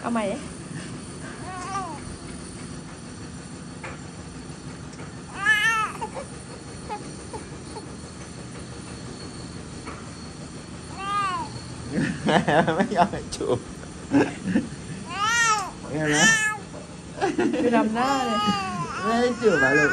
เอาใหม่ดิไม่ยอมให้จูบเห็นไหมดูดำหน้าเลย ไม่ให้จูบอะลูก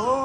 oh.